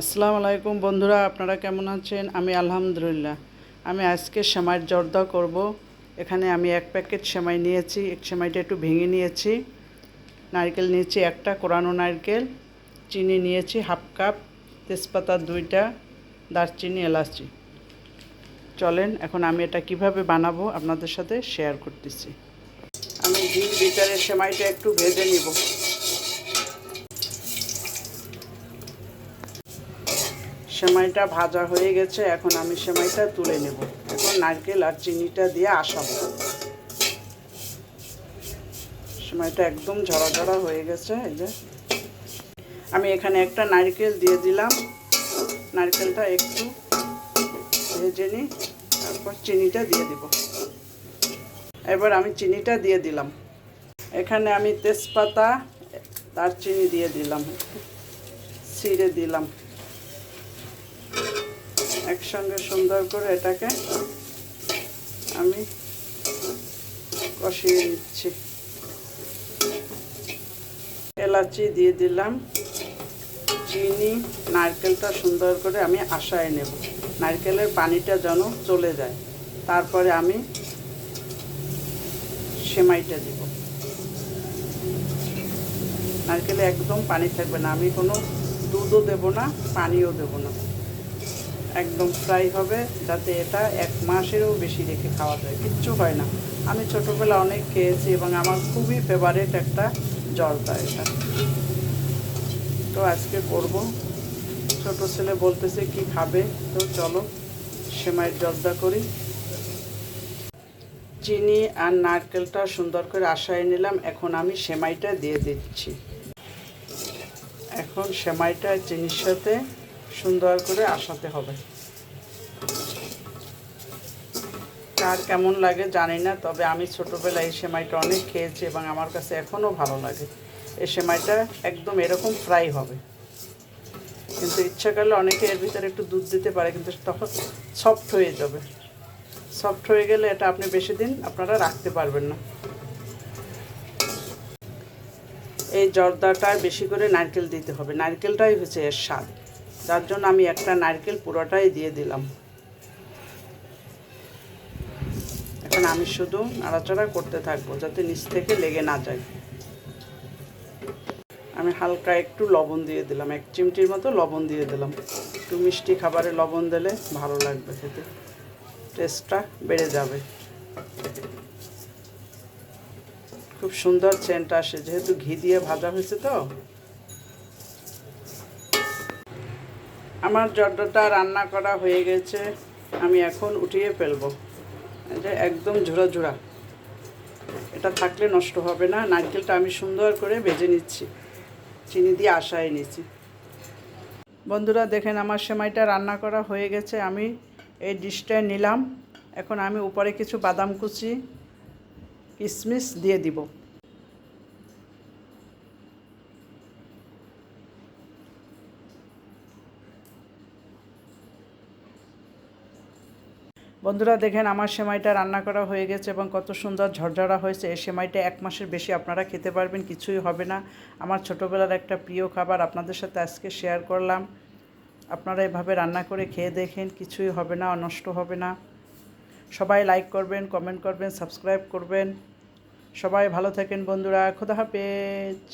আসসালামু আলাইকুম বন্ধুরা, আপনারা কেমন আছেন? আমি আলহামদুলিল্লাহ। আমি আজকে সেমাইয়ের জর্দা করব। এখানে আমি এক প্যাকেট সেমাই নিয়েছি। এক সেমাইটা একটু ভেঙে নিয়েছি। নারকেল নিয়েছি একটা, কোরানো নারকেল, চিনি নিয়েছি হাফ কাপ, তেজপাতা দুইটা, দারচিনি, এলাচি। চলেন, এখন আমি এটা কীভাবে বানাবো আপনাদের সাথে শেয়ার করতেছি। আমি ঘি ভিতরে সেমাইটা একটু ভেজে নিব। সেমাইটা ভাজা হয়ে গেছে, এখন আমি সেমাইটা তুলে নেব। এখন নারকেল আর চিনিটা দিয়ে আসাবো। সেমাইটা একদম ঝরা ঝরা হয়ে গেছে, এই যে। আমি এখানে একটা নারকেল দিয়ে দিলাম। নারকেলটা একটু ভেজে নিই, তারপর চিনিটা দিয়ে দিব। এবার আমি চিনিটা দিয়ে দিলাম। এখানে আমি তেজপাতা দারচিনি দিয়ে দিলাম। ছিঁড়ে দিলাম। একসঙ্গে সুন্দর করে এটাকে আমি কষিয়ে নিচ্ছি। এলাচি দিয়ে দিলাম। চিনি, নারকেলটা সুন্দর করে আমি আশায় নেব। নারকেলের পানিটা যেন চলে যায়। তারপরে আমি সেমাইটা দিব। নারকেলে একদম পানি থাকবে না। আমি কোনো দুধও দেব না, পানিও দেব না। একদম ফ্রাই হবে, যাতে এটা এক মাসেরও বেশি রেখে খাওয়া যায়। কিচ্ছু হয় না। আমি ছোটোবেলা অনেক খেয়েছি এবং আমার খুবই ফেভারেট একটা জলটা এটা। তো আজকে করব। ছোট ছেলে বলতেছে, কি খাবে? তো চলো, সেমাইয়ের জলদা করি। চিনি আর নারকেলটা সুন্দর করে আশায় নিলাম। এখন আমি সেমাইটা দিয়ে দিচ্ছি। এখন সেমাইটা চিনির সাথে সুন্দর করে আসাতে হবে। কার কেমন লাগে জানি না, তবে আমি ছোটোবেলায় এই সেমাইটা অনেক খেয়েছি এবং আমার কাছে এখনও ভালো লাগে। এই সেমাইটা একদম এরকম ফ্রাই হবে। কিন্তু ইচ্ছা করলে অনেকে এর ভিতরে একটু দুধ দিতে পারে, কিন্তু তখন সফট হয়ে যাবে। সফট হয়ে গেলে এটা আপনি বেশি দিন আপনারা রাখতে পারবেন না। এই জর্দাটা বেশি করে নারকেল দিতে হবে। নারকেলটাই হচ্ছে এর স্বাদ। যার জন্য আমি একটা নারকেল পুরোটাই দিয়ে দিলাম। এখন আমি শুধু নাড়াচাড়া করতে থাকব যাতে নিচ থেকে লেগে না যায়। আমি হালকা একটু লবণ দিয়ে দিলাম, এক চিমটির মতো লবণ দিয়ে দিলাম। একটু মিষ্টি খাবারে লবণ দিলে ভালো লাগবে খেতে। টেস্টটা বেড়ে যাবে। খুব সুন্দর চেনটা আসে, যেহেতু ঘি দিয়ে ভাজা হয়েছে তো। আমার জর্দাটা রান্না করা হয়ে গেছে, আমি এখন উঠিয়ে ফেলব। যে একদম ঝোড়া ঝোড়া। এটা থাকলে নষ্ট হবে না, নারকেলটা আমি সুন্দর করে ভেজে নিচ্ছি। চিনি দিয়ে আশায় নিচ্ছি। বন্ধুরা, দেখেন আমার সেমাইটা রান্না করা হয়ে গেছে, আমি এই ডিশটায় নিলাম। এখন আমি উপরে কিছু বাদাম কুচি কিশমিশ দিয়ে দিব। বন্ধুরা, দেখেন আমার সেমাইটা রান্না করা হয়ে গেছে এবং কত সুন্দর ঝরঝরা হয়েছে। এই সেমাইটা এক মাসের বেশি আপনারা খেতে পারবেন, কিছুই হবে না। আমার ছোটোবেলার একটা প্রিয় খাবার আপনাদের সাথে আজকে শেয়ার করলাম। আপনারা এভাবে রান্না করে খেয়ে দেখেন, কিছুই হবে না, নষ্ট হবে না। সবাই লাইক করবেন কমেন্ট করবেন সাবস্ক্রাইব করবেন। সবাই ভালো থাকেন বন্ধুরা, খোদা হাফেজ।